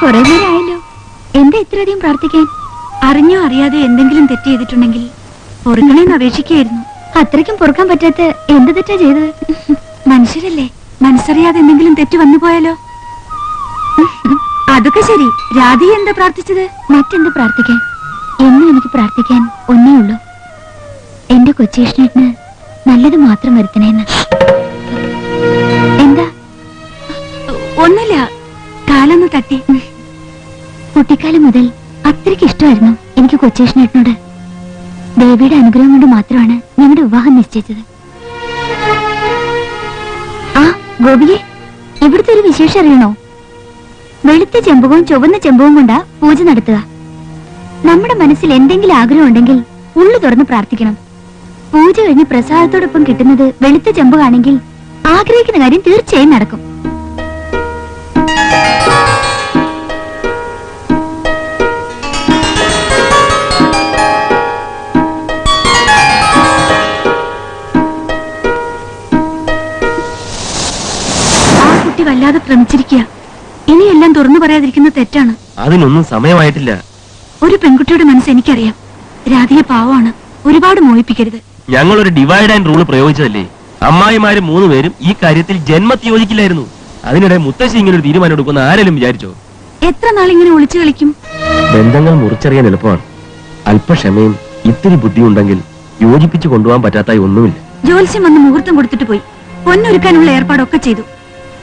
കുറെ നേരമായല്ലോ എന്താ ഇത്രയധികം പ്രാർത്ഥിക്കാൻ? അറിഞ്ഞോ അറിയാതെ എന്തെങ്കിലും തെറ്റ് ചെയ്തിട്ടുണ്ടെങ്കിൽ പൊറുക്കണേന്ന് അപേക്ഷിക്കായിരുന്നു അത്രയ്ക്കും പൊറുക്കാൻ പറ്റാത്ത എന്ത് തെറ്റാ ചെയ്തത്? മനുഷ്യരല്ലേ മനസ്സറിയാതെ എന്തെങ്കിലും തെറ്റ് വന്നു പോയാലോ? അതൊക്കെ ശരി. രാധി എന്താ പ്രാർത്ഥിച്ചത്? മറ്റെന്ത് പ്രാർത്ഥിക്കാൻ? എന്നും എനിക്ക് പ്രാർത്ഥിക്കാൻ ഒന്നേ ഉള്ളൂ. എന്റെ കൊച്ചേഷ്ണേട്ടന് നല്ലത് മാത്രം വരുത്തണേന്ന്. എന്താ? ഒന്നുമില്ല. കാലൊന്ന് തട്ടി. കുട്ടിക്കാലം മുതൽ അത്രയ്ക്ക് ഇഷ്ടമായിരുന്നു എനിക്ക് കൊച്ചേഷനേട്ടനോട് ദേവിയുടെ അനുഗ്രഹം കൊണ്ട് മാത്രമാണ് ഞങ്ങളുടെ വിവാഹം നിശ്ചയിച്ചത്. ആ ഗോപിയെ ഇവിടുത്തെ ഒരു വിശേഷം അറിയണോ? വെളുത്ത ചെമ്പകവും ചുവന്ന ചെമ്പകവും കൊണ്ടാ പൂജ നടത്തുക. നമ്മുടെ മനസ്സിൽ എന്തെങ്കിലും ആഗ്രഹം ഉണ്ടെങ്കിൽ ഉള്ളു തുറന്ന് പ്രാർത്ഥിക്കണം. പൂജ കഴിഞ്ഞ് പ്രസാദത്തോടൊപ്പം കിട്ടുന്നത് വെളുത്ത ചെമ്പകാണെങ്കിൽ ആഗ്രഹിക്കുന്ന കാര്യം തീർച്ചയായും നടക്കും. തുറന്നു പറയാതിരിക്കുന്നത് തെറ്റാണ്. അതിനൊന്നും സമയമായിട്ടില്ല. ഒരു പെൺകുട്ടിയുടെ മനസ്സ് എനിക്കറിയാം. രാധിയെ പാവമാണ്. ഒരുപാട് മോഹിപ്പിക്കരുത്. ഞങ്ങൾ ഒരു ഡിവൈഡ് ആൻഡ് റൂൾ പ്രയോഗിച്ചതല്ലേ? അമ്മായിമാര് മൂന്ന് പേരും ഈ കാര്യത്തിൽ ജന്മത്തി യോജിക്കില്ലായിരുന്നു അതിനിടെ മുത്തശ്ശി ഇങ്ങനെ ഒരു തീരുമാനം എടുക്കുന്ന ആരെങ്കിലും വിചാരിച്ചോ? എത്ര ഇങ്ങനെ ഒളിച്ചു കളിക്കും? ബന്ധങ്ങൾ മുറിച്ചറിയാൻ എളുപ്പമാണ്. അല്പക്ഷമയും ഇത്തിരി ബുദ്ധിയുണ്ടെങ്കിൽ യോജിപ്പിച്ചു കൊണ്ടുപോകാൻ പറ്റാത്തായി ഒന്നുമില്ല. ജോത്സ്യം വന്ന് മുഹൂർത്തം കൊടുത്തിട്ട് പോയി. പൊന്നൊരുക്കാനുള്ള ഏർപ്പാടൊക്കെ ചെയ്തു.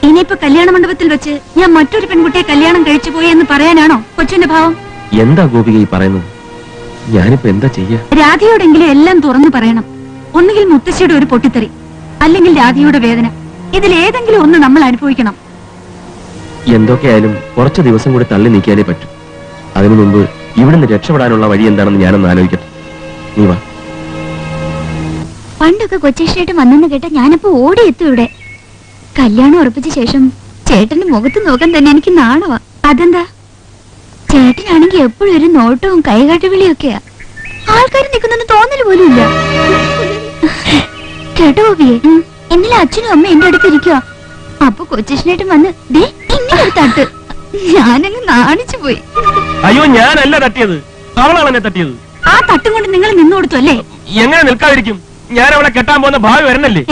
ഇനിയിപ്പോ കല്യാണ മണ്ഡപത്തിൽ വെച്ച് ഞാൻ മറ്റൊരു പെൺകുട്ടിയെ കല്യാണം കഴിച്ചു പോയി എന്ന് പറയാനാണോ കൊച്ചിന്റെ ഭാവം? എന്താ ഗോപിക ഈ പറയുന്നത്? ഞാനിപ്പോ എന്താ ചെയ്യാ? രാധയോടെങ്കിലും എല്ലാം തുറന്നു പറയണം. ഒന്നുകിൽ മുത്തശ്ശിയുടെ ഒരു പൊട്ടിത്തെറി അല്ലെങ്കിൽ രാധയുടെ വേദന. ഇതിൽ ഏതെങ്കിലും ഒന്ന് നമ്മൾ അനുഭവിക്കണം. എന്തൊക്കെയായാലും കുറച്ച് ദിവസം കൂടി തള്ളി നീക്കിയാലേ പറ്റൂ. അതിനു മുമ്പ് ഇവിടുന്ന് രക്ഷപ്പെടാനുള്ള വഴി എന്താണെന്ന് ഞാനൊന്ന് ആലോചിക്കട്ടെ. നീ വാ. പണ്ടൊക്കെ കൊച്ചേഷനായിട്ട് വന്നെന്ന് കേട്ട ഞാനിപ്പോ ഓടിയെത്തും ഇവിടെ. കല്യാണം ഉറപ്പിച്ച ശേഷം ചേട്ടന്റെ മുഖത്ത് നോക്കാൻ തന്നെ എനിക്ക് നാണവ. അതെന്താ? ചേട്ടനാണെങ്കിൽ എപ്പോഴും ഒരു നോട്ടവും കൈകാട്ടുവിളിയൊക്കെയാ. ആൾക്കാർ നിൽക്കുന്നെന്ന് തോന്നൽ പോലും ഇല്ല. കേട്ടോ ഗോപിയെ ഇന്നലെ അച്ഛനും അമ്മ എന്റെ അടുത്ത് ഇരിക്കുക അപ്പൊ കൊച്ചേഷനായിട്ട് വന്ന് ദേ ഇങ്ങനെ ഒരു തട്ട്. ഞാനങ്ങ് നാണിച്ചു പോയി. അയ്യോ ഞാനല്ല തട്ടിയത്. അവളാണ് എന്നെ തട്ടിയത്. ആ തട്ടും കൊണ്ട് നിങ്ങൾ നിന്നു കൊടുത്തു അല്ലേ? എങ്ങനെ നിൽക്കാതിരിക്കും? ഞാൻ അവളെ കെട്ടാൻ പോകുന്ന ഭാവി വരണല്ലേ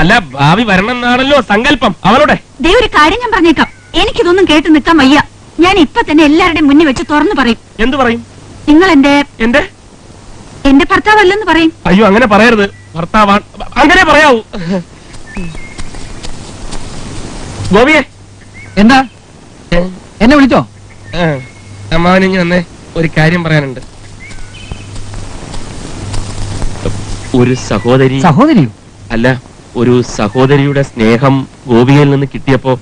അല്ല ഭാവി വരണം എന്നാണല്ലോ സങ്കല്പം. അവളുടെ. ദേ ഒരു കാര്യം ഞാൻ പറഞ്ഞേക്കാം. എനിക്കിതൊന്നും കേട്ട് നിൽക്കാൻ വയ്യ. ഞാൻ ഇപ്പൊ തന്നെ എല്ലാവരുടെയും മുന്നിൽ വെച്ച് തുറന്നു പറയും. എന്ത് പറയും? നിങ്ങൾ എന്റെ എന്റെ എന്റെ ഭർത്താവല്ലെന്ന് പറയും. അയ്യോ അങ്ങനെ പറയരുത്. ഭർത്താവാണ് അങ്ങനെ പറയാവൂ. ഗോപിയെ. എന്താ? എന്നെ വിളിച്ചോ? അമ്മാവനിങ്ങി വന്നേ ഒരു കാര്യം പറയാനുണ്ട്. ഒരു സഹോദരി സഹോദരിയോ? അല്ല. ഒരു സഹോദരിയുടെ സ്നേഹം ഗോപികയിൽ നിന്ന് കിട്ടിയപ്പോ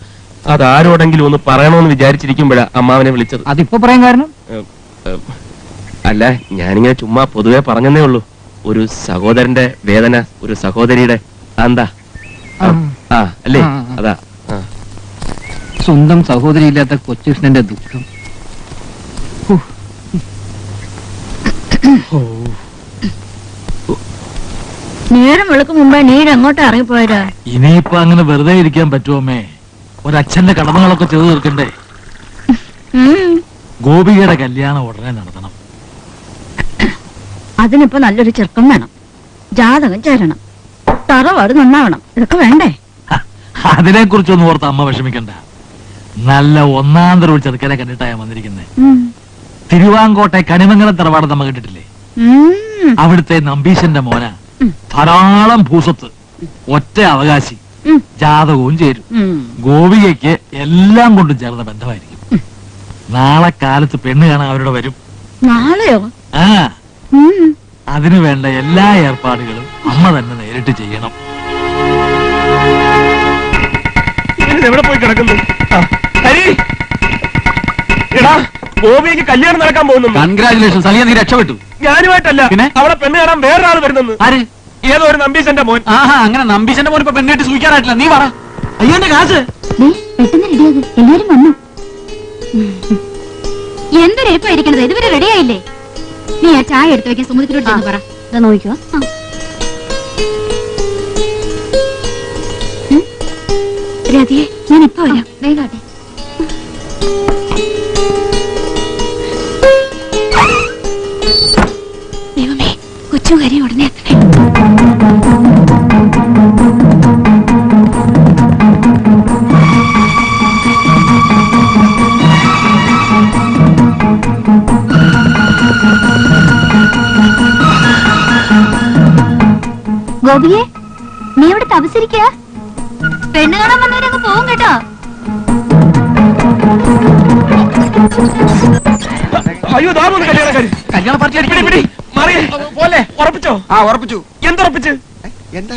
അതാരോടെങ്കിലും ഒന്ന് പറയണമെന്ന് വിചാരിച്ചിരിക്കുമ്പോഴാ അമ്മാവനെ വിളിച്ചത്. അതിപ്പോ പറയാൻ കാരണം? അല്ല ഞാനിങ്ങനെ ചുമ്മാ പൊതുവെ പറഞ്ഞതേ ഉള്ളൂ. ഒരു സഹോദരന്റെ വേദന ഒരു സഹോദരിയുടെ എന്താ ആ. അല്ലേ. അതാ സ്വന്തം സഹോദരി ഇല്ലാത്ത കൊച്ചുകൃഷ്ണന്റെ ദുഃഖം. നേരം വെളുക്കും മുമ്പേ നീര് അങ്ങോട്ട് ഇറങ്ങിപ്പോയരാ ഇനിയിപ്പോ അങ്ങനെ വെറുതെ ഇരിക്കാൻ പറ്റുമേ ഒരച്ഛന്റെ കടമകളൊക്കെ ചെയ്തു തീർക്കണ്ടേ? ഗോപികയുടെ കല്യാണം ഉടനെ നടത്തണം. അതിനിപ്പോ നല്ലൊരു ചെറുക്കം വേണം. ജാതകം ചേരണം. തറവാട് നന്നാവണം. ഇതൊക്കെ വേണ്ടേ? അതിനെ കുറിച്ചൊന്നും ഓർത്ത് അമ്മ വിഷമിക്കണ്ട. നല്ല ഒന്നാം തരം ഒരു ചെറുക്കനെ കണ്ടിട്ടാ വന്നിരിക്കുന്നേ. വന്നിരിക്കുന്നത് തിരുവാങ്കോട്ടെ കണിമംഗലം തറവാട് നമ്മ കേട്ടിട്ടില്ലേ. അവിടുത്തെ നമ്പീശന്റെ മോന. ധാരാളം ഭൂസ്വത്ത് ഒറ്റ അവകാശി ജാതകവും ചേരും. ഗോപികയ്ക്ക് എല്ലാം കൊണ്ടും ചേർന്ന ബന്ധമായിരിക്കും. നാളെ കാലത്ത് പെണ്ണ് കാണാൻ അവരുടെ വരും. നാളെയോ? ആ. അതിനു വേണ്ട എല്ലാ ഏർപ്പാടുകളും അമ്മ തന്നെ നേരിട്ട് ചെയ്യണം. എവിടെ പോയി കിടക്കുന്നു? ഗോപിക്ക് കല്യാണം നടക്കാൻ പോകുന്നു കൺഗ്രാചുലേഷൻസ് അളിയ നീ രക്ഷപ്പെട്ടു. ഞാനുമായിട്ടല്ല. പിന്നെ? അവളെ പെണ്ണ് കാണാൻ വേറൊരാൾ വരുന്നെന്ന്. ആര്? ഏതോ ഒരു നമ്പീശന്റെ മോൻ. ആഹാ അങ്ങനെ നമ്പീശന്റെ മോൻ ഇപ്പൊ പെണ്ണായിട്ട് സൂചിക്കാനായിട്ടില്ല നീ പറ. അയ്യോ എന്റെ കാശ്? ദേ, പെട്ടെന്ന് റെഡിയാകും എല്ലാരും വന്നു. എന്തൊരു എളുപ്പമായിരിക്കണത്? ഇതുവരെ റെഡിയായില്ലേ നീ ആ ചായ എടുത്ത് വെക്കാൻ സുമുദ്രയോട് ചെന്ന് പറ. ഇതാ നോക്കിക്കോ. രതിയെ ഞാൻ ഇപ്പൊ വരാം. വേഗാട്ടെ ഹരി ഉടനെ. ഗോപിയെ നീ ഇവിടെ തപസിരിക്ക പെണ്ണ് കാണാൻ വന്നവരങ്ങ് പോവും കേട്ടോ. അയ്യോ കല്യാണ പാർട്ടി പോലെ ഉറപ്പിച്ചോ? ആ ഉറപ്പിച്ചു. എന്തുറപ്പിച്ച്? എന്താ?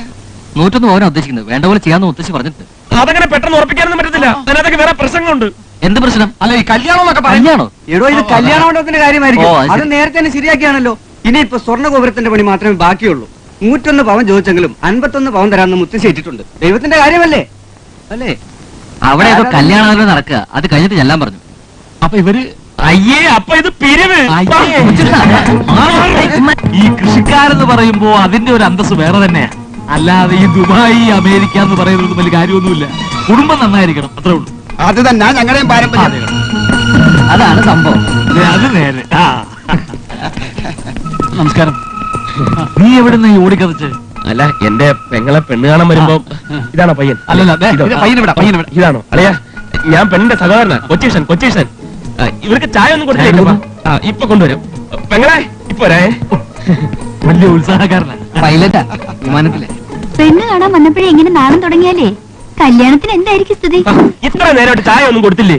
നൂറ്റൊന്ന് പോകാൻ ഉദ്ദേശിക്കുന്നത്. വേണ്ട പോലെ ചെയ്യാന്ന് ഉദ്ദേശിച്ച് പറഞ്ഞിട്ട് അതങ്ങനെ പെട്ടെന്ന് ഉറപ്പിക്കാനൊന്നും പറ്റത്തില്ല. അതിനകത്തൊക്കെ വേറെ പ്രസംഗമുണ്ട്. എന്ത് പ്രശ്നം? അല്ല ഈ കല്യാണം എന്നൊക്കെ കല്യാണോ? എടോ ഇത് കല്യാണ മണ്ഡപത്തിന്റെ കാര്യമായിരിക്കും. അത് നേരത്തെ തന്നെ ശരിയാക്കിയാണല്ലോ. ഇനിയിപ്പോ സ്വർണ ഗോപുരത്തിന്റെ പണി മാത്രമേ ബാക്കിയുള്ളൂ. നൂറ്റൊന്ന് പവൻ ചോദിച്ചെങ്കിലും അൻപത്തൊന്ന് പവൻ തരാമെന്ന് മുത്തശ്ശി ഇട്ടിട്ടുണ്ട് ദൈവത്തിന്റെ കാര്യമല്ലേ? അല്ലേ? അവിടെ കല്യാണം നടക്കുക. അത് കഴിഞ്ഞിട്ട് ചെല്ലാൻ പറഞ്ഞു. അപ്പൊ ഇവർ അയ്യേ അപ്പൊ ഇത് പിരിവ്. ഈ കൃഷിക്കാരെന്ന് പറയുമ്പോ അതിന്റെ ഒരു അന്തസ് വേറെ തന്നെയാ. അല്ലാതെ ഈ ദുബായ് അമേരിക്ക എന്ന് പറയുന്നത് വലിയ കാര്യമൊന്നുമില്ല. കുടുംബം നന്നായിരിക്കണം അത്രേ ഉള്ളൂ. അത് തന്നെ ഞങ്ങളുടെയും പാരമ്പര്യം. അതാണ് സംഭവം. അത് നേരെ. ആ. നമസ്കാരം. നീ എവിടുന്ന് ഈ ഓടിക്കതച്ച്? അല്ല എന്റെ പെങ്ങളെ പെണ്ണ് കാണാൻ വരുമ്പോ ഇതാണോ പയ്യൻ? അല്ലല്ല, പയ്യൻ ഇത് പയ്യനെ വിടാം, പയ്യനെ ഇതാണോ? അല്ലയാ ഞാൻ പെണ്ണിന്റെ സഹോദരനാ. കൊച്ചീഷൻ കൊച്ചീഷൻ. ഇവർക്ക് ചായ ഒന്നും കൊടുത്തില്ല ആ ഇപ്പൊ കൊണ്ടുവരും. പെങ്ങളെ ഇപ്പൊ വരേ. വലിയ ഉത്സാഹക്കാരനാണ് പൈലറ്റാ വിമാനത്തിലെ. പെണ്ണ് കാണാൻ വന്നപ്പോഴേ ഇങ്ങനെ നാണം തുടങ്ങിയാലേ? കല്യാണത്തിന് എന്തായിരിക്കും സ്ഥിതി? ഇത്ര നേരമായിട്ട് ചായ ഒന്നും കൊടുത്തില്ലേ?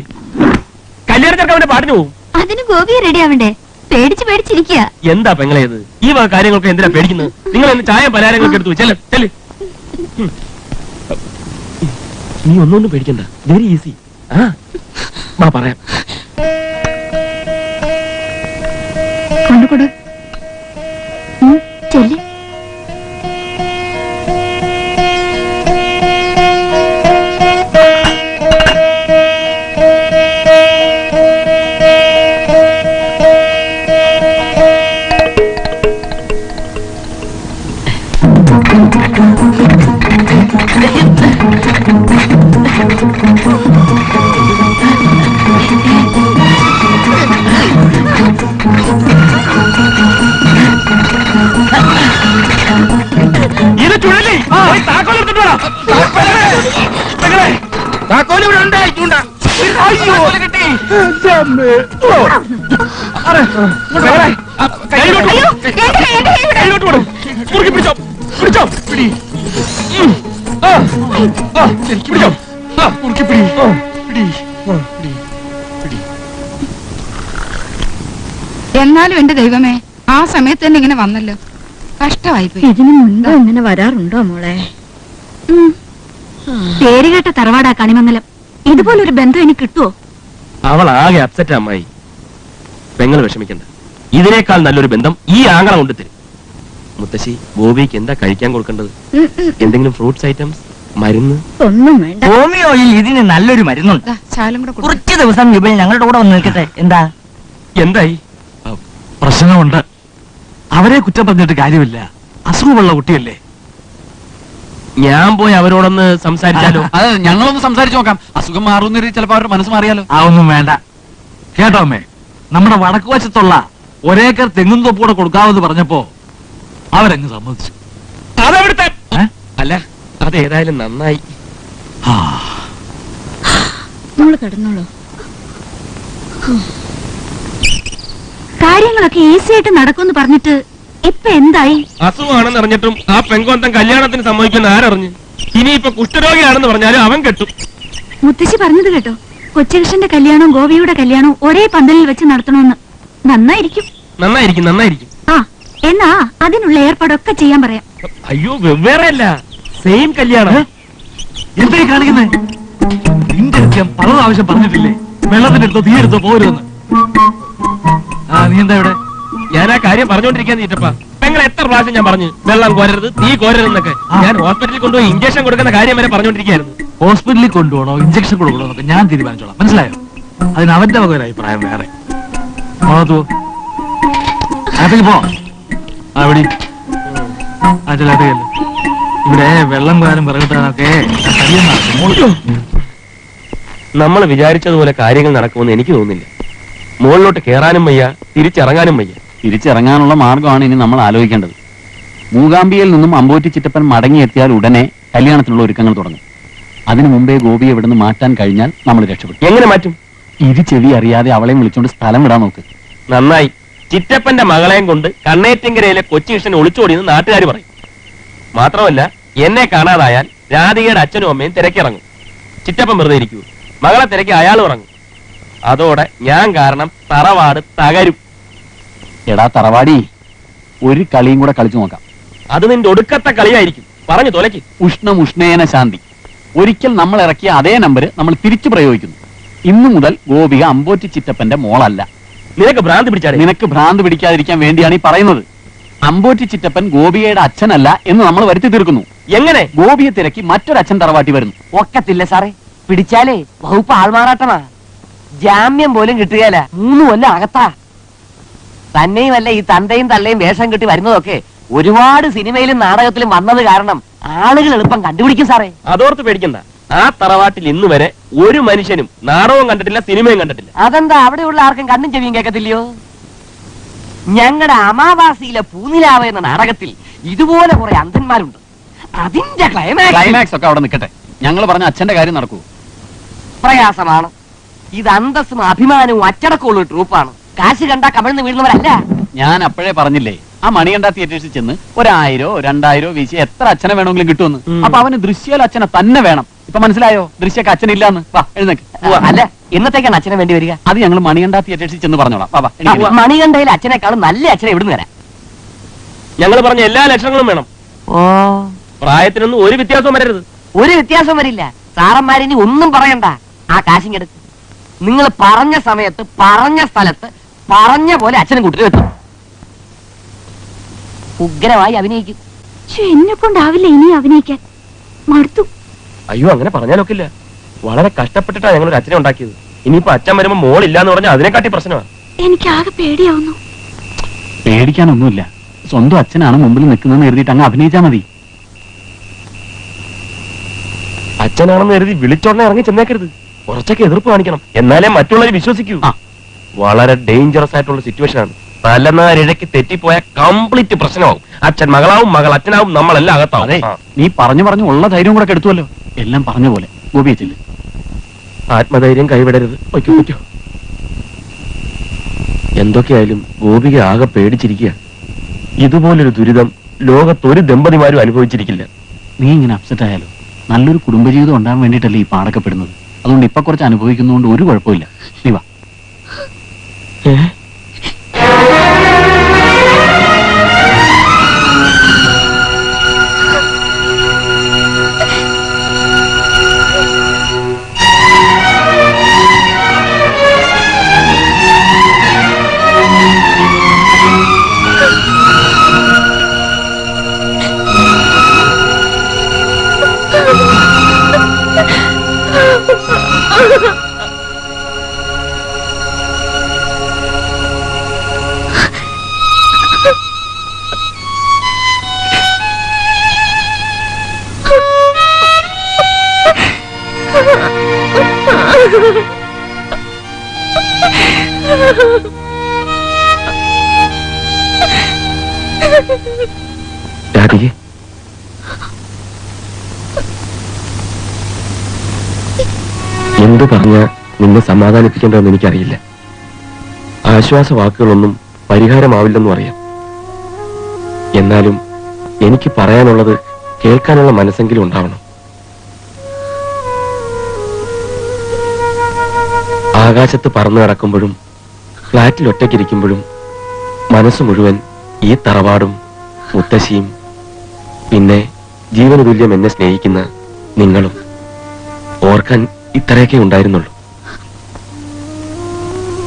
കല്യാണത്തിനൊക്കെ അവന്റെ അതിന് ഗോപിയെ റെഡി ആവണ്ടേ? പേടിച്ച് പേടിച്ചിരിക്കുക എന്താ പെങ്ങളെ ഇത്? ഈ വക കാര്യങ്ങളൊക്കെ എന്തിനാ പേടിക്കുന്നത്? നിങ്ങൾ എന്ന് ചായ പലഹാരങ്ങളൊക്കെ എടുത്തു ചെല്ല്. നീ ഒന്നുകൊണ്ടും പേടിക്കണ്ട. വെരി ഈസി ആ പറയാം. കൊണ്ടുകൊടു ചെല്ല്. ഇത് ചുഴലി പോയി താക്കോൽ താക്കോൽ ഇവിടെ ഉണ്ട് ചൂണ്ട അയ്യോ. അമ്മേ. ഓ. അറെ, പെങ്ങളെ, ആ, കയ്യിലോട്ട് അയ്യോ, കൊടു. ഏട്ടനെ, ഏട്ടനെ ഇവിടെ. കയ്യിലോട്ട് കൊടു. മുറുക്കി പിടിച്ചോ പിടിച്ചോ. പിടി. പിടിച്ചോ. മുറുക്കി പിടി. പിടി. എന്നാലും എന്റെ ദൈവമേ ആ സമയത്ത് തന്നെ ഇങ്ങനെ വന്നല്ലോ. കഷ്ടമായി പോയി ഇതിനു മുൻപ് ഇങ്ങനെ വരാറുണ്ടോ മോളെ? പേര് കേട്ട തറവാടാ കണിമംഗലം. ഇതുപോലൊരു ബന്ധം എനിക്ക് കിട്ടുവോ? അവൾ ആകെ അപ്സെറ്റ് അമ്മായി. പെങ്ങൾ വിഷമിക്കണ്ട. ഇതിനേക്കാൾ നല്ലൊരു ബന്ധം ഈ ആങ്ങള കൊണ്ട് തരും. മുത്തശ്ശി ഗോപിക്ക് എന്താ കഴിക്കാൻ കൊടുക്കേണ്ടത്? എന്തെങ്കിലും ഫ്രൂട്ട്സ് ഐറ്റംസ് മരുന്ന്? ഒന്നും വേണ്ട. ഹോമിയോയിൽ ഇതിന് നല്ലൊരു മരുന്നുണ്ട്. ശാലും കൂടെ കൊടുക്ക്. കുറച്ച് ദിവസം ഇവൻ ഞങ്ങളുടെ കൂടെ വന്ന് നിൽക്കട്ടെ. എന്താ? എന്തായി? പ്രശ്നമുണ്ട്. അവരെ കുറ്റം പറഞ്ഞിട്ട് കാര്യമില്ല. അസുഖമുള്ള കുട്ടിയല്ലേ. ഞാൻ പോയി അവരോടൊന്ന് സംസാരിച്ചാലോ? അതെ ഞങ്ങളൊന്ന് സംസാരിച്ചു നോക്കാം. അസുഖം മാറുന്ന ചിലപ്പോ അവരുടെ മനസ്സ് മാറിയാലോ? ആ ഒന്നും വേണ്ട. കേട്ടോ അമ്മേ നമ്മുടെ വടക്കു വശത്തുള്ള ഒരേക്കർ തെങ്ങും തൊപ്പൂടെ കൊടുക്കാമെന്ന് പറഞ്ഞപ്പോ അവരങ്ങ് സമ്മതിച്ചു. അതവിടുത്തെ? അല്ല അതേതായാലും നന്നായി. നമ്മൾ കിടന്നോളൂ. കാര്യങ്ങളൊക്കെ ഈസി ആയിട്ട് നടക്കുമെന്ന് പറഞ്ഞിട്ട് ഇപ്പൊ എന്തായി? അസുഖമാണെന്ന് അറിഞ്ഞിട്ടും ആ പെങ്കോന്തൻ കല്യാണത്തിന് സമ്മതിക്കുന്ന ആരറിഞ്ഞു? ഇനിയിപ്പൊ കുഷ്ഠരോഗിയാണെന്ന് പറഞ്ഞാലും അവൻ കെട്ടും. മുത്തശ്ശി പറഞ്ഞത് കേട്ടോ. കൊച്ചുകൃഷ്ണന്റെ കല്യാണവും ഗോപിയുടെ കല്യാണവും ഒരേ പന്തലിൽ വെച്ച് നടത്തണമെന്ന്. നന്നായിരിക്കും. നന്നായിരിക്കും നന്നായിരിക്കും. ആ എന്നാ അതിനുള്ള ഏർപ്പാടൊക്കെ ചെയ്യാൻ പറയാം. അയ്യോ വെവ്വേറെ അല്ല സെയിം കല്യാണം. എന്തേ ഈ കാണിക്കുന്നത് നിന്റെ അടുത്ത് ഞാൻ പല പ്രാവശ്യം പറഞ്ഞിട്ടില്ലേ? വെള്ളത്തിന്റെ അടുത്തോ തീയെടുത്തോ പോരുമെന്ന്. ആ നീ എന്താ ഇവിടെ? ഞാൻ ആ കാര്യം പറഞ്ഞോണ്ടിരിക്കാൻ നീറ്റപ്പ പെങ്ങൾ എത്ര പ്രാവശ്യം ഞാൻ പറഞ്ഞു വെള്ളം കോരരുത് തീ കോരരുതെന്നൊക്കെ. ഞാൻ ഹോസ്പിറ്റലിൽ കൊണ്ടുപോയി ഇഞ്ചക്ഷൻ കൊടുക്കുന്ന കാര്യം വരെ പറഞ്ഞോണ്ടിരിക്കുകയായിരുന്നു. ഹോസ്പിറ്റലിൽ കൊണ്ടുപോകണോ ഇഞ്ചക്ഷൻ കൊടുക്കണോ എന്നൊക്കെ ഞാൻ തീരുമാനിച്ചോളാം. മനസ്സിലായോ? അതിന് അവന്റെ വക ഒരു അഭിപ്രായം വേറെ. മോളത്തോ അകത്തേക്ക് പോ. ആ ചെല്ലാത്തേക്കല്ലേ ഇവിടെ വെള്ളം കോരാനും വിറകിട്ടാനൊക്കെ നമ്മൾ വിചാരിച്ചതുപോലെ കാര്യങ്ങൾ നടക്കുമെന്ന് എനിക്ക് തോന്നുന്നില്ല. മുകളിലോട്ട് കയറാനും വയ്യ തിരിച്ചിറങ്ങാനും വയ്യ. തിരിച്ചിറങ്ങാനുള്ള മാർഗമാണ് ഇനി നമ്മൾ ആലോചിക്കേണ്ടത്. മൂകാംബിയിൽ നിന്നും അമ്പോറ്റി ചിറ്റപ്പൻ മടങ്ങിയെത്തിയാൽ ഉടനെ കല്യാണത്തിനുള്ള ഒരുക്കങ്ങൾ തുടങ്ങും. അതിനു മുമ്പേ ഗോപിയെ ഇവിടുന്ന് മാറ്റാൻ കഴിഞ്ഞാൽ നമ്മൾ രക്ഷപ്പെട്ടു എങ്ങനെ മാറ്റും? ഇരു ചെവി അറിയാതെ അവളെയും വിളിച്ചുകൊണ്ട് സ്ഥലം വിടാൻ നോക്ക്. നന്നായി. ചിറ്റപ്പന്റെ മകളെയും കൊണ്ട് കണ്ണേറ്റിങ്കരയിലെ കൊച്ചി കൃഷ്ണൻ ഒളിച്ചോടിയെന്ന് നാട്ടുകാർ പറയും. മാത്രമല്ല എന്നെ കാണാതായാൽ രാധികയുടെ അച്ഛനും അമ്മയും തിരക്കിറങ്ങും. ചിറ്റപ്പൻ വെറുതെ ഇരിക്കൂ. മകളെ തിരക്കി അയാൾ ഇറങ്ങും. അതോടെ ഞാൻ കാരണം തറവാട് തകരും. എടാ തറവാടി ഒരു കളിയും കൂടെ കളിച്ചു നോക്കാം. അത് നിന്റെ ഒടുക്കത്തെ കളിയായിരിക്കും. പറഞ്ഞു തൊലയ്ക്ക് ഉഷ്ണം ഉഷ്ണേന ശാന്തി. ഒരിക്കൽ നമ്മൾ ഇറക്കിയ അതേ നമ്പർ നമ്മൾ തിരിച്ചു പ്രയോഗിക്കുന്നു. ഇന്നു മുതൽ ഗോപിക അമ്പോറ്റി ചിറ്റപ്പന്റെ മോളല്ല. നിനക്ക് ഭ്രാന്ത് പിടിച്ചാൽ നിനക്ക് ഭ്രാന്ത് പിടിക്കാതിരിക്കാൻ വേണ്ടിയാണ് ഈ പറയുന്നത്. അമ്പോറ്റി ചിറ്റപ്പൻ ഗോപികയുടെ അച്ഛനല്ല എന്ന് നമ്മൾ വരുത്തി തീർക്കുന്നു. എങ്ങനെ? ഗോപിയെ തിരക്കി മറ്റൊരച്ഛൻ തറവാട്ടി വരുന്നു. ഒക്കത്തില്ല സാറേ. പിടിച്ചാലേ വകുപ്പ് ആൾമാറാട്ടമാ. ജാമ്യം പോലും കിട്ടുകയല്ല മൂന്ന് കൊല്ലം അകത്താ. തന്നെയുമല്ല ഈ തന്തയും തള്ളയും വേഷം കിട്ടി വരുന്നതൊക്കെ ഒരുപാട് സിനിമയിലും നാടകത്തിലും വന്നത് കാരണം ആളുകൾ എളുപ്പം കണ്ടുപിടിക്കും സാറേ. അതോർത്ത് പേടിക്കണ്ട. ആ തറവാട്ടിൽ ഇന്ന് വരെ ഒരു മനുഷ്യനും നാടകവും കണ്ടിട്ടില്ല സിനിമയും കണ്ടിട്ടില്ല. അതെന്താ അവിടെയുള്ള ആർക്കും കണ്ണും ചെവിയും കേൾക്കത്തില്ലയോ? ഞങ്ങളുടെ അമാവാസിയിലെ പൂനിലാവ എന്ന നാടകത്തിൽ ഇതുപോലെ കുറെ അന്ധന്മാരുണ്ട്. അതിന്റെ ക്ലൈമാക്സ് ക്ലൈമാക്സ് ഒക്കെ അവിടെ നിൽക്കട്ടെ. ഞങ്ങൾ പറഞ്ഞ അച്ഛന്റെ കാര്യം നടക്കൂ. പ്രയാസമാണ്. ഇത് അന്തസ്സും അഭിമാനവും അച്ചടക്കമുള്ള ഒരു ട്രൂപ്പാണ്. കാശ് കണ്ട കമിഴ്ന്ന് വീഴുന്നവരല്ല. ഞാൻ അപ്പോഴേ പറഞ്ഞില്ലേ ആ മണികണ്ഠ തിയേറ്റേഴ്സിൽ ചെന്ന് ഒരായിരോ രണ്ടായിരോ വീശി എത്ര അച്ഛനെ വേണമെങ്കിലും കിട്ടുമെന്ന്. അപ്പൊ അവന് ദൃശ്യാൽ അച്ഛനെ തന്നെ വേണം. ഇപ്പൊ മനസ്സിലായോ? ദൃശ്യക്ക് അച്ഛനില്ലാന്ന്. വാ എഴുന്നേക്ക്. അല്ല എന്നത്തേക്കാണ് അച്ഛനെ വേണ്ടി വരിക? അത് ഞങ്ങൾ മണികണ്ഠ തിയേറ്റേഴ്സിൽ ചെന്ന് പറഞ്ഞോളാം. വാ വാ എണീക്ക്. മണികണ്ഠയിൽ അച്ഛനേക്കാളും നല്ല അച്ഛനെ എവിടുന്ന് വരാം. ഞങ്ങൾ പറഞ്ഞ എല്ലാ ലക്ഷണങ്ങളും വേണം. ഓ. പ്രായത്തിനൊന്നും ഒരു വ്യത്യാസവും വരരുത്. ഒരു വ്യത്യാസം വരില്ല. സാറന്മാരിനി ഒന്നും പറയണ്ട. ആ കാശിങ്ങെടുത്ത് നിങ്ങൾ പറഞ്ഞ സമയത്ത് പറഞ്ഞ സ്ഥലത്ത് പറഞ്ഞ പോലെ അച്ഛനും കൂട്ടിട്ട് എത്തും ഉഗ്രമായി അഭിനയിക്കും. എന്നെ കൊണ്ടാവില്ല ഇനി അഭിനയിക്കാൻ. മടുത്തു. അയ്യോ അങ്ങനെ പറഞ്ഞാലൊക്കില്ല വളരെ കഷ്ടപ്പെട്ടിട്ടാണ് ഞങ്ങൾ ഒരു അച്ഛനെ ഉണ്ടാക്കിയത്. ഇനിയിപ്പോ അച്ഛൻ വരുമ്പോ മോളില്ലാന്ന് പറഞ്ഞാൽ അതിനെക്കാട്ടി പ്രശ്നമാണ് എനിക്ക് ആകെ പേടിയാവുന്നു. പേടിക്കാനൊന്നുമില്ല. സ്വന്തം അച്ഛനാണ് മുമ്പിൽ നിൽക്കുന്നതെന്ന് എഴുതിയിട്ട് അങ്ങ് അഭിനയിച്ചാ മതി. അച്ഛനാണെന്ന് കരുതി വിളിച്ചോടനെ ഇറങ്ങി ചെന്നേക്കരുത്. കുറച്ചൊക്കെ എതിർപ്പ് കാണിക്കണം. എന്നാലേ മറ്റുള്ളവർ വിശ്വസിക്കൂ. വളരെ ഡേഞ്ചറസ് ആയിട്ടുള്ള സിറ്റുവേഷൻ ആണ്. തലനാരിഴയ്ക്ക് തെറ്റിപ്പോയ കംപ്ലീറ്റ് പ്രശ്നമാവും അച്ഛൻ മകളാവും മകൾ അച്ഛനാവും നമ്മളെല്ലാം അകത്താവും. നീ പറഞ്ഞു പറഞ്ഞു ഉള്ള ധൈര്യം കൂടെ എടുത്തുവല്ലോ. എല്ലാം പറഞ്ഞ പോലെ. ഗോപിയെ ആത്മധൈര്യം കൈവിടരുത്. എന്തൊക്കെയായാലും ഗോപിക ആകെ പേടിച്ചിരിക്കുക ഇതുപോലൊരു ദുരിതം ലോകത്തൊരു ദമ്പതിമാരും അനുഭവിച്ചിരിക്കില്ല. നീ ഇങ്ങനെ അപ്സെറ്റ് ആയാലോ? നല്ലൊരു കുടുംബജീവിതം ഉണ്ടാകാൻ വേണ്ടിയിട്ടല്ലേ ഈ പാടക്കപ്പെടുന്നത് അതുകൊണ്ട് ഇപ്പൊ കുറച്ച് അനുഭവിക്കുന്നതുകൊണ്ട് ഒരു കുഴപ്പമില്ല നീ വാ. രാധികെ എന്തു പറഞ്ഞ നിന്നെ സമാധാനിപ്പിക്കേണ്ടതെന്ന് എനിക്കറിയില്ല. ആശ്വാസ വാക്കുകളൊന്നും പരിഹാരമാവില്ലെന്നും അറിയാം. എന്നാലും എനിക്ക് പറയാനുള്ളത് കേൾക്കാനുള്ള മനസ്സെങ്കിലും ഉണ്ടാവണം. ആകാശത്ത് പറന്നു കിടക്കുമ്പോഴും ഫ്ലാറ്റിൽ ഒറ്റയ്ക്കിരിക്കുമ്പോഴും മനസ്സ് മുഴുവൻ ഈ തറവാടും മുത്തശ്ശിയും പിന്നെ ജീവന തുല്യം എന്നെ സ്നേഹിക്കുന്ന നിങ്ങളും ഓർക്കാൻ ഇത്രയൊക്കെ ഉണ്ടായിരുന്നുള്ളൂ.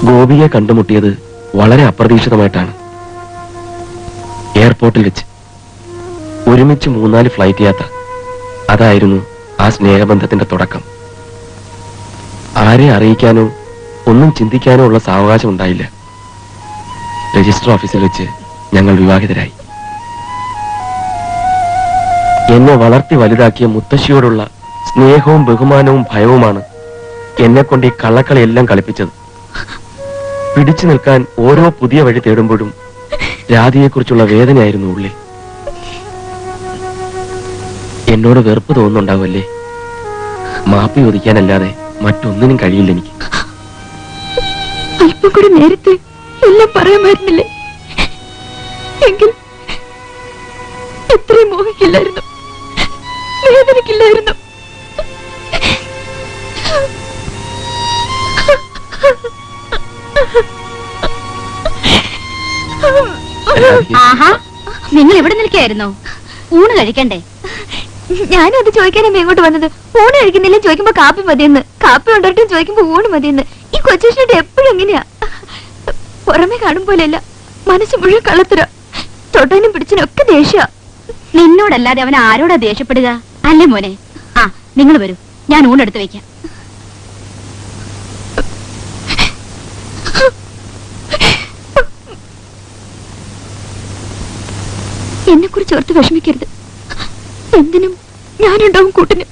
ഗോപിയെ കണ്ടുമുട്ടിയത് വളരെ അപ്രതീക്ഷിതമായിട്ടാണ്. എയർപോർട്ടിൽ വെച്ച് ഒരുമിച്ച് മൂന്നാൽ ഫ്ലൈറ്റ് യാത്ര. അതായിരുന്നു ആ സ്നേഹബന്ധത്തിന്റെ തുടക്കം. ആരെ അറിയിക്കാനോ ഒന്നും ചിന്തിക്കാനോ ഉള്ള സാവകാശം ഉണ്ടായില്ല രജിസ്റ്റർ ഓഫീസിൽ വെച്ച് ഞങ്ങൾ വിവാഹിതരായി. എന്നെ വളർത്തി വലുതാക്കിയ മുത്തശ്ശിയോടുള്ള സ്നേഹവും ബഹുമാനവും ഭയവുമാണ് എന്നെ കൊണ്ട് ഈ കള്ളക്കളിയെല്ലാം കളിപ്പിച്ചത്. പിടിച്ചു നിൽക്കാൻ ഓരോ പുതിയ വഴി തേടുമ്പോഴും രാധയെക്കുറിച്ചുള്ള വേദനയായിരുന്നു ഉള്ളിൽ എന്നോട് വെറുപ്പ് തോന്നുന്നുണ്ടാവല്ലേ മാപ്പി ഒതുക്കാനല്ലാതെ മറ്റൊന്നിനും കഴിയില്ല എനിക്ക്. അല്പം കൂടി നേരത്തെ എല്ലാം പറയാമായിരുന്നില്ലേ എങ്കിൽ എത്രയും മോഹിക്കില്ലായിരുന്നു. വേദനിക്കില്ലായിരുന്നു രാധിക, ആഹാ നിങ്ങൾ എവിടെ നിൽക്കായിരുന്നോ ഊണ് കഴിക്കണ്ടേ? ഞാനും അത് ചോദിക്കാനാണ് ഇങ്ങോട്ട് വന്നത്. ഊണ് കഴിക്കുന്നില്ല ചോദിക്കുമ്പോ കാപ്പി മതിയെന്ന്. കാപ്പി ഉണ്ടായിട്ടും ചോദിക്കുമ്പോ ഊണ് മതിയെന്ന്. ഈ കൊച്ചുഷ്ണട്ട് എപ്പോഴും എങ്ങനെയാ? പുറമെ കാണും പോലെയല്ല മനസ്സ് മുഴുവൻ കള്ളത്തര. തൊട്ടനും പിടിച്ചനൊക്കെ ദേഷ്യ. നിന്നോടല്ലാതെ അവൻ ആരോടാ ദേഷ്യപ്പെടുക? അല്ലേ മോനെ? ആ നിങ്ങൾ വരൂ. ഞാൻ ഊണെടുത്ത് വെക്കാം. എന്നെ കുറിച്ച് ഓർത്ത് വിഷമിക്കരുത്. എന്തിനും ഞാനുണ്ടാവും കൂട്ടിന്.